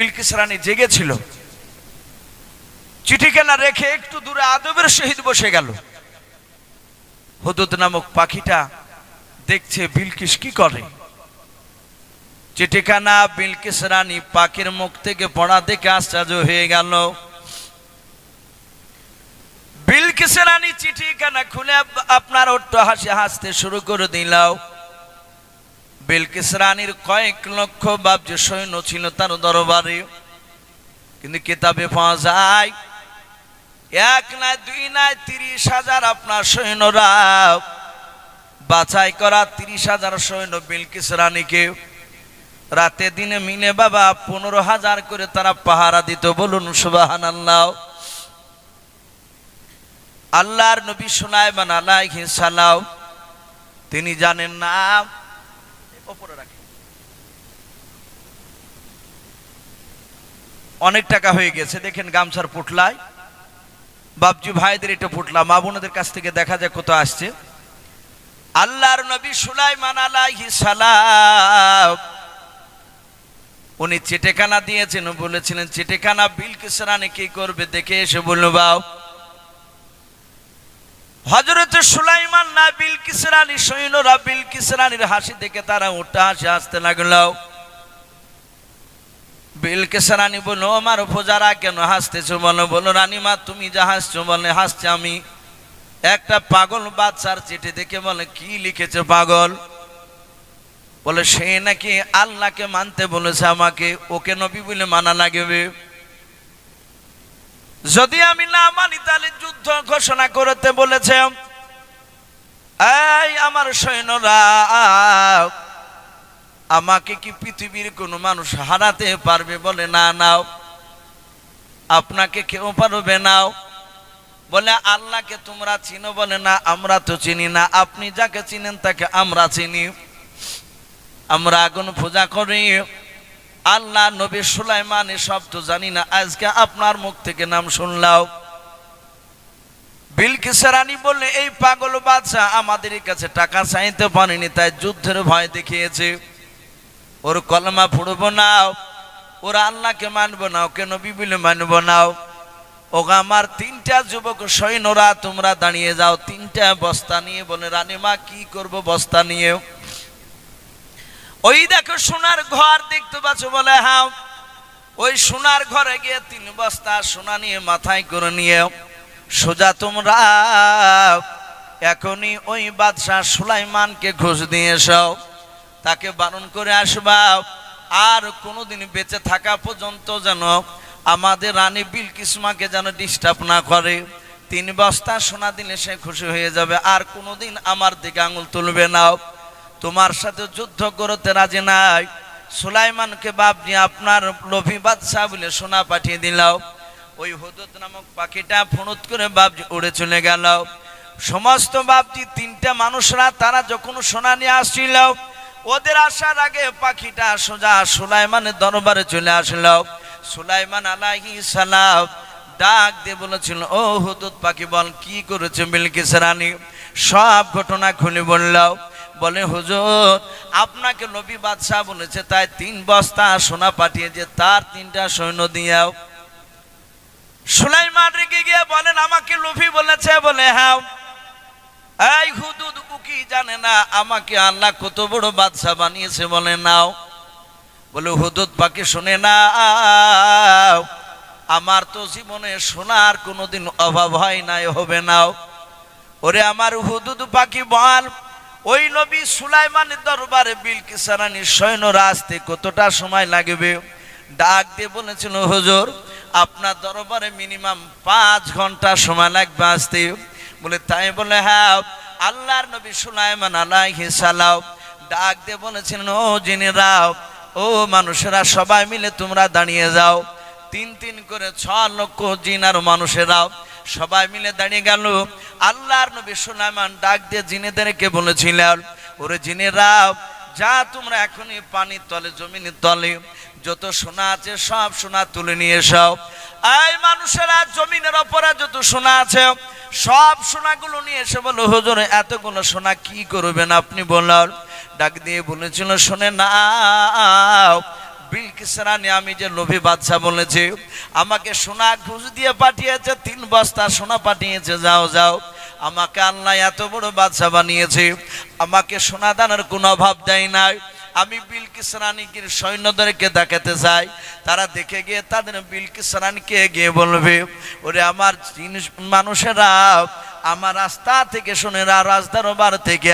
বিলকিস রানী জেগেছিল চিঠিখানা রেখে একটু দূরে আদবের সহিত বসে গেল। হুদুদ নামক পাখিটা দেখছে বিলকিস কি করে। চিঠিখানা বিলকিস রানী পাখির মুখ থেকে পড়া দেখে আশ্চর্য হয়ে গেল। বিলকিস রানী চিঠিখানা খুলে আপনার অট্ট হাসি হাসতে শুরু করে দিলাও বিলকিস রানীর কয়েক লক্ষ বাব্য সৈন্য ছিল তার দরবারে। কিন্তু কিতাবে পাওয়া যায়, এক নয় দুই নয় তিরিশ হাজার আপনার সৈন্যরা বাছাই করা তিরিশ হাজার সৈন্য বিলকিস রানীকে রাতে দিনে মিলে বাবা পনেরো হাজার করে তারা পাহারা দিত বলুন সুবাহান আল্লাহ আল্লাহর নবী সুলাইমান আলাইহিস সালাম, তিনি জানেন না ওপরে রাখেন অনেক টাকা হয়ে গেছে, দেখেন গামছার পুটলায়। বাবজি ভাইদের এটা পুটলা, মা বোনদের কাছ থেকে দেখা যায় কত আসছে। আল্লাহর নবী সুলাইমান আলাইহি সালাম, উনি চেটেখানা দিয়েছেন, বলেছিলেন চেটেখানা বিলকিস রানী কি করবে? দেখে এসে বলল বাও হজরত সুলাইমান না বিলকিস রানী সৈন্যরা বিলকিস রানীর হাসি দেখে তারা উঠে হাসি হাসতে লাগল। বিলকিস রানী বলল আমার উপজারা, কেন হাসতেছো? বলো বলো রানীমা, তুমি যা হাসছো বলে হাসছে আমি। একটা পাগল বাচ্চার চিঠি দেখে বলে, কি লিখেছে পাগল? বলে, সে নাকি আল্লাহকে মানতে বলেছে আমাকে, ওকে নবী বলে মানা লাগবে। যদি আমি না মানি, তাহলে যুদ্ধ ঘোষণা করতে বলেছে, এই আমার সৈন্যরা, আমাকে কি পৃথিবীর কোনো মানুষ হারাতে পারবে বলে না নাও? আপনাকে কেউ পারবে নাও? বলে, আল্লাহকে তোমরা চিনো বলে না, আমরা তো চিনি না। আপনি যাকে চিনেন তাকে আমরা চিনি। আমরা আগুন পূজা করি। আল্লাহ, নবী সুলাইমান, এসব তো জানি না। আজকে আপনার মুখ থেকে নাম শুনলাও বিলকিস রানী বললে, এই পাগল বাচ্চা আমাদের কাছে টাকা চাইতে পারেনি, তাই যুদ্ধের ভয় দেখিয়েছে। ওর কলমা পড়ব নাও ওরা আল্লাহকে মানবো না, ওকে নবী বলে মানবো নাও ওগা আমার তিনটা যুবক সৈন্যরা, তোমরা দাঁড়িয়ে যাও, তিনটা বস্তা নিয়ে বলে, রানীমা, কি করব বস্তা নিয়ে? ওই দেখো সোনার ঘর দেখতে পাচ্ছ বলে হ্যাঁ ওই সোনার ঘরে গিয়ে তিন বস্তা সোনা নিয়ে মাথায় করে নিয়ে, সোজা তোমরা এখনই ওই বাদশাহ সুলাইমানকে ঘুষ দিয়ে এসো। তাকে বারণ করে আসবা। আর কোনোদিন বেঁচে থাকা পর্যন্ত যেন আমাদের রানী বিলকিসমাকে যেন ডিস্টার্ব না করে। তিন বস্তা সোনা দিলে সে খুশি হয়ে যাবে। আর কোনোদিন আমার দিকে আঙুল তুলবে না। তোমার সাথে যুদ্ধ করতে রাজি নাই। সুলাইমানকে বাপনি আপনার লোভী বাদশাহ বলে সোনা পাঠিয়ে দিলাও ওই হদুত নামক পাখিটা ফুনুত করে বাপজি উড়ে চলে গেল। সমস্ত বাপজি তিনটা মানুষরা তারা যখন সোনা নিয়ে আসছিল, ওদের আসার আগে পাখিটা সোজা সুলাইমানের দরবারে চলে আসলো। সুলাইমান আলাইহি সালাম ডাক দিয়ে বলেছিল, ও হুদুদ পাখি বল, কি করেছে বিলকিস রানী? সব ঘটনা খুলে বললাম বলে, হুজুর, আপনাকে নবী বাদশাহ বলেছে, তাই তিন বস্তা সোনা পাঠিয়েছে তার তিনটা সৈন্য দিয়াও। সুলাইমান রেগে গিয়ে বলেন, আমাকে লোভী বলেছে? বলে হ্যাঁ। এই হুদুদ উকি জানে না, আমাকে আল্লাহ কত বড় বাদশাহ বানিয়েছে? বলে, নাও। বলে, হুদুদ পাখি শুনে না আমার তো জীবনে সোনার কোনোদিন অভাব হয় নাই, হবে নাও। ওরে আমার হুদুদ পাখি বল। ওই নবী সুলাইমানের দরবারে বিলকিস রানীর সৈন্যরা আসতে কতটা সময় লাগবে? ডাক দিয়ে বলেছিল, হুজুর, আপনার দরবারে মিনিমাম পাঁচ ঘণ্টা সময় লাগবে আসতে। বলে, তাই বলে হ্যাঁ। আল্লাহর নবী সুলাইমান আলাইহি সালাম ডাক দিয়ে বলেছিলেন, ও জিনেরাও ও মানুষেরা সবাই মিলে তোমরা দাঁড়িয়ে যাও। তিন তিন করে ছ লক্ষ জিন আর মানুষেরাও সবাই মিলে দাঁড়িয়ে গেল। আল্লাহর নবী সুলাইমান ডাক দিয়ে জিনেদেরকে বলেছিলেন, ওরে জিনেরাও যা তোমরা এখনই পানির তলে, জমিনের তলে, যত সোনা আছে সব সোনা তুলে নিয়ে এসো। এই মানুষেরা, জমিনের ওপরে যত সোনা আছে, সব সোনাগুলো নিয়ে এসে বলো, হুজুর, এতগুলো সোনা কি করবেন আপনি বললেন ডাক দিয়ে বলেছিল, শোনে না বিলকিস রানী আমি যে লোভী বাদশা বলেছে? আমাকে সোনা ঘুষ দিয়ে পাঠিয়েছে, তিন বস্তা সোনা পাঠিয়েছে, যাও যাও। আমাকে আল্লাহ এত বড় বাদশা বানিয়েছে, আমাকে সোনা দানের কোনো অভাব দেয় নাই। আমি বিলকিস রানীকে সৈন্যদেরকে দেখাতে চাই। তারা দেখে গিয়ে তাদের বিলকিস রানীকে গিয়ে বলবে, ওরে আমার মানুষেরা আমার রাস্তা থেকে শুনে রাজদার বার থেকে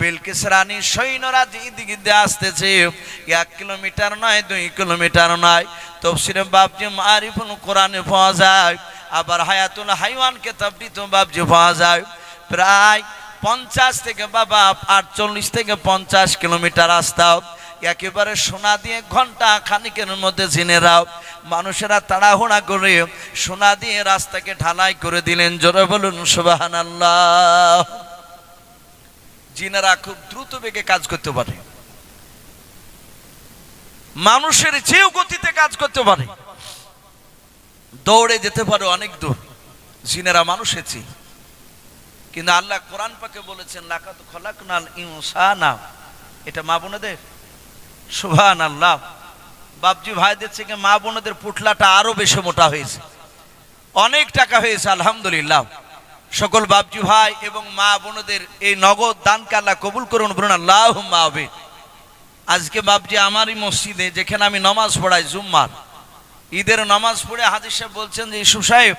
বিলকিস রানী সৈন্যরা যেদিকে আসতেছে, এক কিলোমিটার নয়, দুই কিলোমিটার নয়। তফসিরে বাপজি মারিফুল কোরআনে পাওয়া যায়, আবার হায়াতুল হাইওয়ান কেতাবটি তো বাপজি পাওয়া যায়। প্রায় পঞ্চাশ থেকে বাবা আটচল্লিশ থেকে পঞ্চাশ কিলোমিটার রাস্তা। একেবারে সোনা দিয়ে ঘণ্টা খানিকের মধ্যে জিনেরাও মানুষেরা তাড়াহুড়া করে সোনা দিয়ে রাস্তাকে ঢালাই করে দিলেন। জোরে বলুন সুবাহান জিনেরা খুব দ্রুত বেগে কাজ করতে পারে। মানুষের চেয়েও গতিতে কাজ করতে পারে। দৌড়ে যেতে পারে অনেক দূর। জিনেরা মানুষের চেয়ে। কিন্তু আল্লাহ কোরআন পাকে বলেছেন লাকাত খলাকনাল ইনসানা। এটা মা বোনেদের সুবহান আল্লাহ বাপজি ভাইদের থেকে মা বোনেদের পুটলাটা আরও বেশি মোটা হয়েছে। অনেক টাকা হয়েছে, আলহামদুলিল্লাহ। সকল বাপজি ভাই এবং মা বোনদের এই নগদ দানকে আল্লাহ কবুল করুন বলুন আল্লাহ মাহবে আজকে বাপজি আমারই মসজিদে, যেখানে আমি নমাজ পড়াই জুম্মার। ঈদের নামাজ পড়ে হাজির সাহেব বলছেন যে, ইসু সাহেব,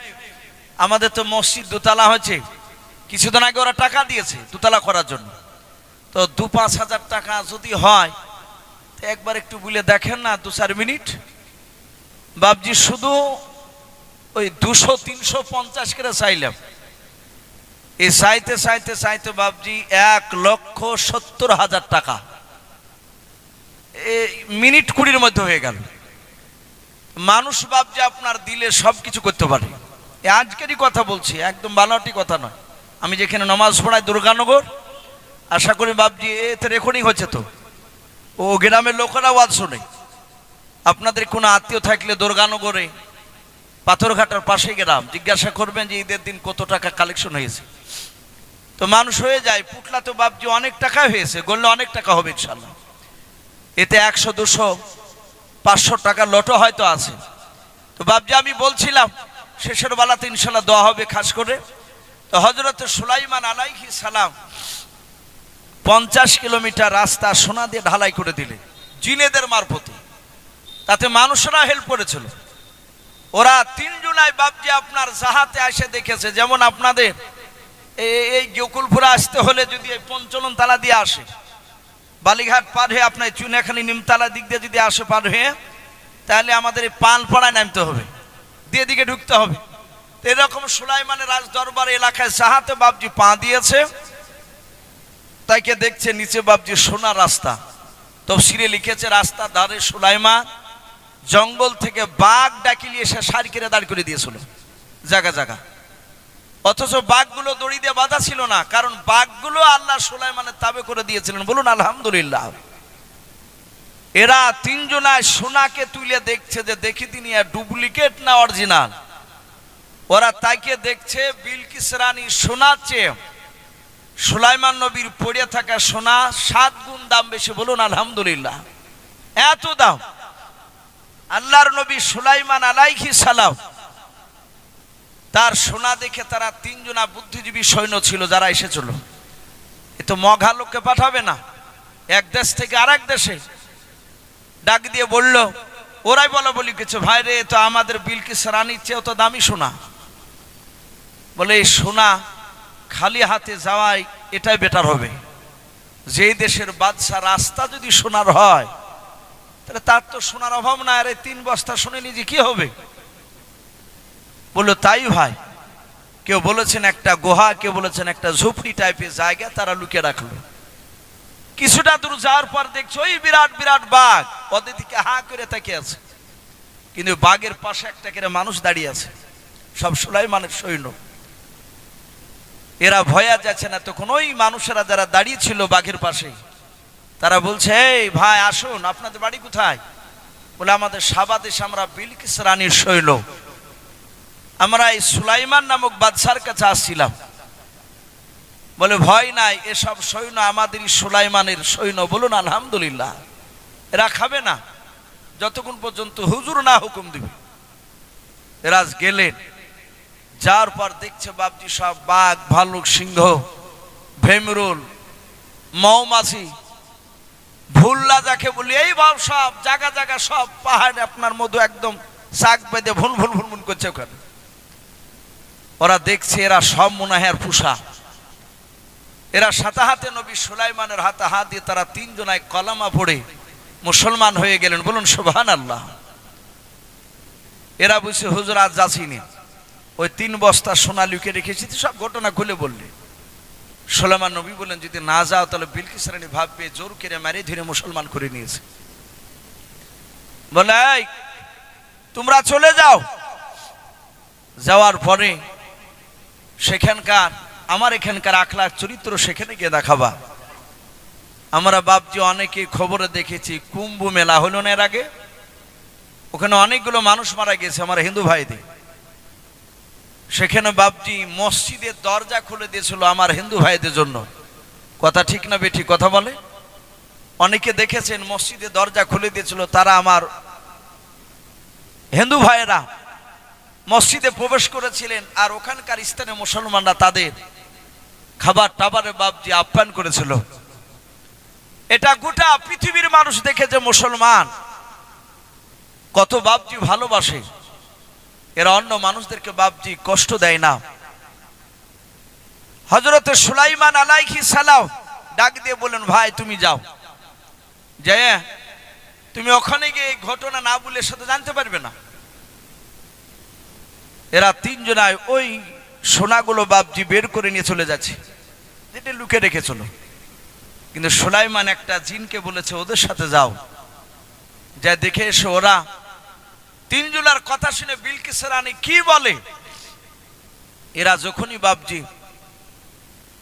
আমাদের তো মসজিদ দোতলা হয়েছে। কিছুদিন আগে ওরা টাকা দিয়েছে দুতলা করার জন্য। তো দু পাঁচ হাজার টাকা যদি হয় একবার একটু বলে দেখেন না, দু চার মিনিট। বাবজি শুধু ওই দুশো, তিনশো পঞ্চাশ করে চাইলাম। এই চাইতে চাইতে চাইতে বাবজি এক লক্ষ সত্তর হাজার টাকা। মিনিট কুড়ির মধ্যে হয়ে গেল। মানুষ বাবজি আপনার দিলে সব কিছু করতে পারে। আজকেরই কথা বলছি, একদম বানাটি কথা নয়। আমি যেখানে নমাজ পড়াই দুর্গানগর, আশা করি বাবজি এতে রেকর্ডিং হচ্ছে তো। ও গ্রামের লোকেরা ওয়াজ শোনে। আপনাদের কোনো আত্মীয় থাকলে দুর্গানগরে, পাথরঘাটার পাশে গ্রাম, জিজ্ঞাসা করবেন যে ঈদের দিন কত টাকা কালেকশন হয়েছে। তো মানুষ হয়ে যায় পুটলা তো বাবজি অনেক টাকা হয়েছে, গড়লে অনেক টাকা হবে ইনশাল্লাহ এতে একশো, দুশো, পাঁচশো টাকা লটো হয়তো আছে। তো বাবজি আমি বলছিলাম, শেষের বেলাতে ইনশাল্লাহ দেওয়া হবে খাস করে। তো হজরত সুলাইমান আলাইহি সালাম পঞ্চাশ কিলোমিটার রাস্তা সোনা দিয়ে ঢালাই করে দিলে, জিনেদের মারফতে। তাতে মানুষরা হেল্প করেছিল। ওরা তিনজনাই বাপজি আপনার জাহাতে এসে দেখেছে, যেমন আপনাদের এই গোকুলপুরে আসতে হলে যদি এই পঞ্চলন তালা দিয়ে আসে, বালিঘাট পার হয়ে আপনার চুনাখালী নিমতলা দিক দিয়ে যদি আসে পার হয়ে, তাহলে আমাদের এই পানপাড়ায় নামতে হবে। দিয়ে দিকে ঢুকতে হবে। এরকম সুলাইমানের রাজ দরবার এলাকায় সাহাতে বাবজি পা দিয়েছে। তাইকে দেখছে, নিচে বাবজি সোনা রাস্তা। তফসিরে লিখেছে, রাস্তা ধারে সুলাইমা জঙ্গল থেকে বাঘ ডাকিলি এসে সারি কেড়ে দাঁড় করে দিয়েছিল। জায়গা জায়গা অথচ বাঘগুলো দড়ি দিয়ে বাধা ছিল না, কারণ বাঘগুলো আল্লাহ সুলাইমানের তাবে করে দিয়েছিলেন। বলুন, আলহামদুলিল্লাহ। এরা তিনজনায় সোনাকে তুলে দেখছে যে দেখি তিনি ডুপ্লিকেট না অরিজিনাল। ওরা তাকে দেখছে, বিলকিস রানী সোনার চেয়ে সুলাইমান নবীর পড়ে থাকা সোনা সাত গুণ দাম বেশি বলুন, আলহামদুলিল্লাহ। এত দাম। আল্লাহর নবী সুলাইমান আলাইহি সালাম, তার সোনা দেখে তারা তিনজনা বুদ্ধিজীবী সৈন্য ছিল যারা এসেছিল। এ তো মঘা লোককে পাঠাবে না। এক দেশ থেকে আরেক দেশে ডাক দিয়ে বলল, ওরাই বলো বলি কিছু, ভাই রে তো আমাদের বিলকিস রানীর চেয়েও তো দামি সোনা। বলে, এই সোনা খালি হাতে যাওয়াই এটাই বেটার হবে। যেই দেশের বাদশা রাস্তা যদি সোনার হয়, তাহলে তার তো সোনার অভাব না আরে তিন বস্তা শুনে নিজে কি হবে? বলল, তাই ভাই। কেউ বলেছেন একটা গুহা, কেউ বলেছেন একটা ঝুপড়ি টাইপের জায়গা, তারা লুকিয়ে রাখল। কিছুটা দূর যাওয়ার পর দেখছ ওই বিরাট বিরাট বাঘ। ওদের দিকে হা করে তাকিয়ে আছে। কিন্তু বাঘের পাশে একটা করে মানুষ দাঁড়িয়ে আছে। সব সুলাইমানের সৈন্য। এরা ভয়া যাচ্ছে না। তখন ওই মানুষেরা যারা দাঁড়িয়ে ছিল বাঘের পাশে, তারা বলছে, এই ভাই, আসুন, আপনাদের বাড়ি কোথায়? বলে, আমাদের সাবাদেশ আমরা বিলকিস রানীর শৈল। আমরা এই সুলাইমান নামক বাদশার কাছে আসছিলাম। বলে, ভয় নাই, এসব সৈন্য আমাদেরই সুলাইমানের সৈন্য বলুন, আলহামদুলিল্লাহ, এরা খাবে না। যতক্ষণ পর্যন্ত হুজুর না হুকুম দিবে, এরা গেলেন। যার পর দেখছে বাপজি সব বাঘ ভালুক সিংহ, ভেমরুল, মৌমাছি। ভুল্লা যাকে বলি, এই ভাব সব জায়গা জায়গা সব পাহাড় আপনার মধু একদম শাক বেঁধে ভুল ভুল ভুল ভুল করছে ওখানে। ওরা দেখছে এরা সব মনে হয় আর পুষা। এরা সাথে হাতে নবী সুলাইমানের হাতে হাত দিয়ে তারা তিনজনায় কলামা পড়ে মুসলমান হয়ে গেলেন। বলুন সুবহান আল্লাহ এরা বুঝছে, হুজুর আজ যাচ্ছিনি ওই তিন বস্তা সোনা লুকিয়ে রেখেছি সব ঘটনা খুলে বললে। সোলামান নবী বললেন যদি না যাও তাহলে বিলকিস রানী ভাববে জোর কেড়ে মারি ধীরে মুসলমান করে নিয়েছে। বলে "এই, তোমরা চলে যাও। যাওয়ার পরে সেখানকার আমার এখানকার আখলাখ চরিত্র সেখানে গিয়ে দেখাবা। আমরা বাপজি অনেকে খবরে দেখেছি কুম্ভ মেলা হলো না এর আগে? ওখানে অনেকগুলো মানুষ মারা গেছে আমার হিন্দু ভাইদের। সেখানে বাপজি মসজিদের দরজা খুলে দিয়েছিল আমার হিন্দু ভাইদের জন্য। কথা ঠিক না বেঠি, কথা বলে? অনেকে দেখেছেন মসজিদে দরজা খুলে দিয়েছিল, তারা আমার হিন্দু ভাইয়েরা মসজিদে প্রবেশ করেছিলেন আর ওখানকার স্থানে মুসলমানরা তাদের খাবার টাবারে বাপজি আপ্যায়ন করেছিল। এটা গোটা পৃথিবীর মানুষ দেখে যে মুসলমান, কত বাপজি ভালোবাসে। এরা অন্য মানুষদেরকে বাপজি কষ্ট দেয় না। হজরত সুলাইমান আলাইহি সালাম ডাক দিয়ে বলেন ভাই, তুমি যাও। যে তুমি ওখানে গিয়ে এই ঘটনা না বলে সাথে জানতে পারবে না। এরা তিনজনায় ওই সোনাগুলো বাপজি বের করে নিয়ে চলে যাচ্ছে। যেটা লুকে রেখেছিল কিন্তু সুলাইমান একটা জিনকে বলেছে, ওদের সাথে যাও। যা দেখে এসে, ওরা তিনজনার কথা শুনে বিলকিস রানী কি বলে? এরা যখনই বাপজি,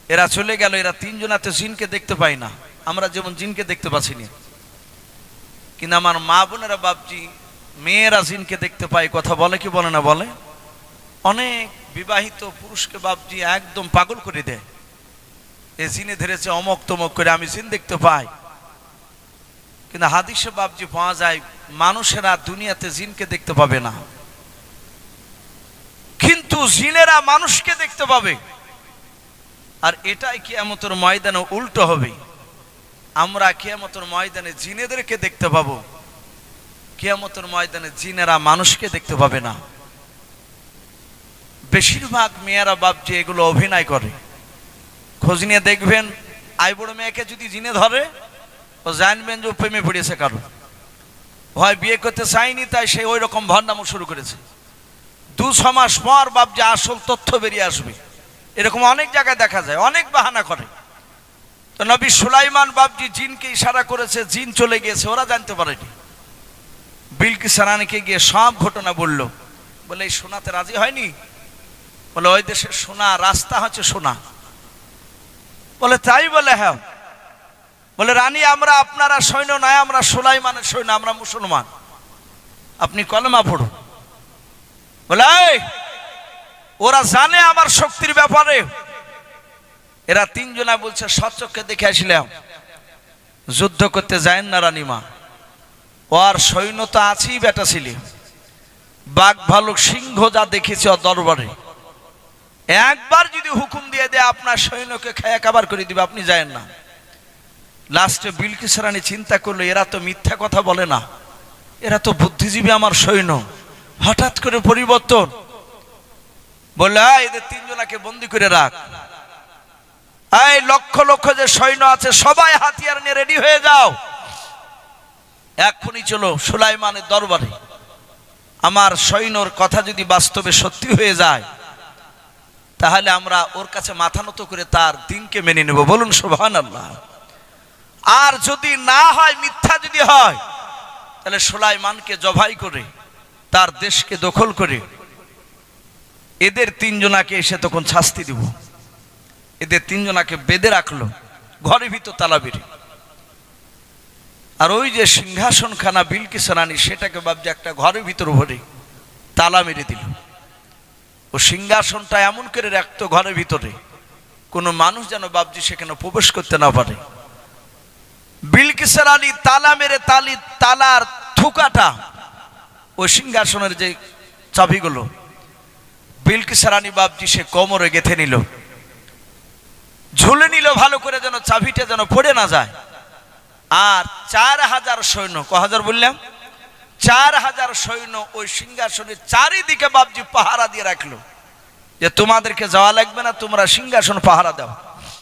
এরা চলে গেল, এরা তিনজনাতে জিনকে দেখতে পাই না। আমরা যেমন জিনকে দেখতে পাচ্ছি না কিন্তু আমার মা বোনেরা বাপজি, মেয়েরা জিনকে দেখতে পাই কথা বলে কি বলে না বলে? অনেক বিবাহিত পুরুষকে বাপজি একদম পাগল করে দেয়। এ জিনে ধরেছে অমক তমক করে, আমি জিন দেখতে পাই। কিন্তু হাদিসে বাপজি পাওয়া যায়, মানুষেরা দুনিয়াতে জিনকে দেখতে পাবে না। কিন্তু জিনেরা মানুষকে দেখতে পাবে। আর এটাই কিয়ামতের ময়দানে উল্টো হবে। আমরা কিয়ামতের ময়দানে জিনেদেরকে দেখতে পাবো। কিয়ামতের ময়দানে জিনেরা মানুষকে দেখতে পাবে না। বেশিরভাগ মেয়েরা বাপজি এগুলো অভিনয় করে। খোঁজ নিয়ে দেখবেন, আই বড় মেয়েকে যদি জিনে ধরে ও জানবেন যে প্রেমে পড়িয়েছে কারও। ভয় বিয়ে করতে চাইনি তাই সে ওই রকম ভণ্ডামো শুরু করেছে। দু ছ মাস পর বাপ যে আসল তথ্য বেরিয়ে আসবে। এরকম অনেক জায়গায় দেখা যায়, অনেক বাহানা করে। তো নবী সুলাইমান বাপজি জিনকে ইশারা করেছে, জিন চলে গিয়েছে, ওরা জানতে পারেনি। বিলকিস রানীকে গিয়ে সব ঘটনা বলল। বলে, এই সোনাতে রাজি হয়নি? বলে, ওই দেশের সোনা, রাস্তা হচ্ছে সোনা। বলে, তাই বলে হ্যাঁ। বলে, রানী, আমরা আপনারা সৈন্য নয়, আমরা সুলাইমানের সৈন্য, আমরা মুসলমান। আপনি কলমা পড়ুন। বলে ওরা জানে আমার শক্তির ব্যাপারে। এরা তিনজনা বলছে সচক্ষে দেখে আসলাম। যুদ্ধ করতে যায় না রানীমা। ও আর সৈন্য তো আছেই বেটা ছিলি। বাঘ, ভালুক, সিংহ যা দেখেছি দরবারে। একবার যদি হুকুম দিয়ে দেয়, আপনার সৈন্যকে খায়া কাবার করে দিবে, আপনি যায় না। লাস্টে বিলকিস রানী চিন্তা করল এরা তো মিথ্যা কথা বলে না। এরা তো বুদ্ধিজীবী আমার সৈন্য। হঠাৎ করে পরিবর্তন। বললে "আয়, এদের তিনজনাকে বন্দি করে রাখ। এই লক্ষ লক্ষ যে সৈন্য আছে সবাই হাতিয়ার নিয়ে রেডি হয়ে যাও। এক্ষুনি চলো সুলাইমানের দরবারে। আমার সৈন্যর কথা যদি বাস্তবে সত্যি হয়ে যায় তাহলে আমরা ওর কাছে মাথা নত করে তার দিনকে মেনে নেব। বলুন সোভান আল্লাহ আর যদি না হয়, মিথ্যা যদি হয়, তাহলে সোলাইমানকে জবাই করে, তার দেশকে দখল করে, এদের তিনজনাকে এসে তখন শাস্তি দিব। এদের তিনজনাকে বেঁধে রাখল ঘরের ভিতর তালা বেরি আর ওই যে সিংহাসনখানা বিলকিস রানী, সেটাকে ভাবছে একটা ঘরের ভিতর ভরে তালা মেরে দিল। ও সিংহাসনটা এমন করে রাখতো ঘরের ভিতরে, কোনো মানুষ যেন বাবজি সেখানে প্রবেশ করতে না পারে। বিলকিসের আলী তালা মেরে তালি তালার থুকাটা ওই সিংহাসনের যে চাবিগুলো বিলকিস রানী বাবজি সে কোমরে গেথে নিল। ঝুলে নিল ভালো করে যেন চাবিটা যেন পড়ে না যায়। আর চার হাজার সৈন্য, ক হাজার বললাম? চার হাজার সৈন্য ওই সিংহাসনের চারিদিকে বাবজি পাহারা দিয়ে রাখল। যে তোমাদেরকে যাওয়া লাগবে না, তোমরা সিংহাসন পাহারা দাও।